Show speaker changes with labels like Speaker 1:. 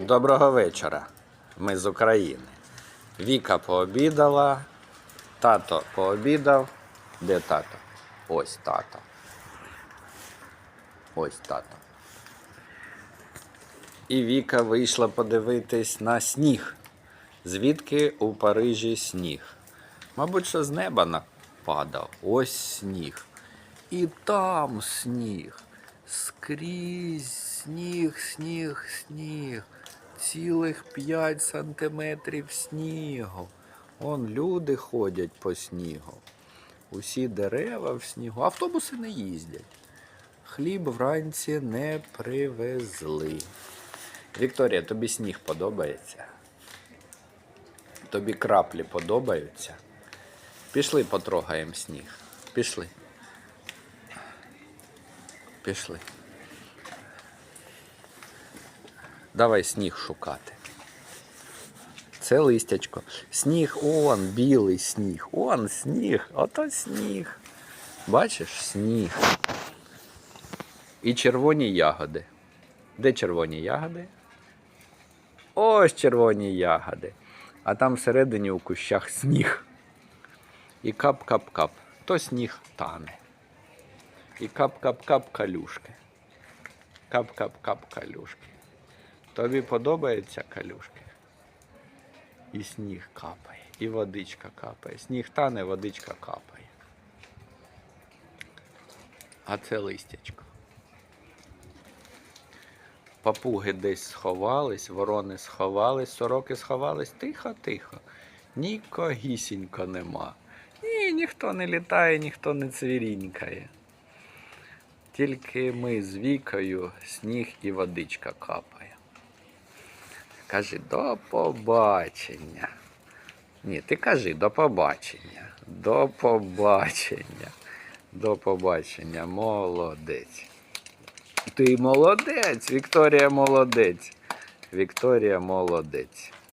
Speaker 1: Доброго вечора. Ми з України. Віка пообідала, тато пообідав. Де тато? Ось тато. Ось тато. І Віка вийшла подивитись на сніг. Звідки у Парижі сніг? Мабуть, що з неба нападав. Ось сніг. І там сніг. Скрізь сніг, сніг, сніг. Цілих 5 сантиметрів снігу. Он люди ходять по снігу. Усі дерева в снігу. Автобуси не їздять. Хліб вранці не привезли. Вікторія, тобі сніг подобається? Тобі краплі подобаються? Пішли потрогаємо сніг. Пішли. Пішли. Давай сніг шукати. Це листячко. Сніг, он, білий сніг. Он сніг, ото сніг. Бачиш, сніг. І червоні ягоди. Де червоні ягоди? Ось червоні ягоди. А там всередині у кущах сніг. І кап-кап-кап. То сніг тане. І кап-кап-кап калюшки. Кап-кап-кап калюшки. Тобі подобаються калюшки? І сніг капає, і водичка капає. Сніг тане, водичка капає. А це листячко. Папуги десь сховались, ворони сховались, сороки сховались. Тихо, тихо. Нікогісінько нема. Ні, ніхто не літає, ніхто не цвірінькає. Тільки ми з вікою сніг і водичка капає. Кажи до побачення. Ні, ти кажи до побачення. До побачення. До побачення. Молодець. Ти молодець, Вікторія молодець. Вікторія молодець.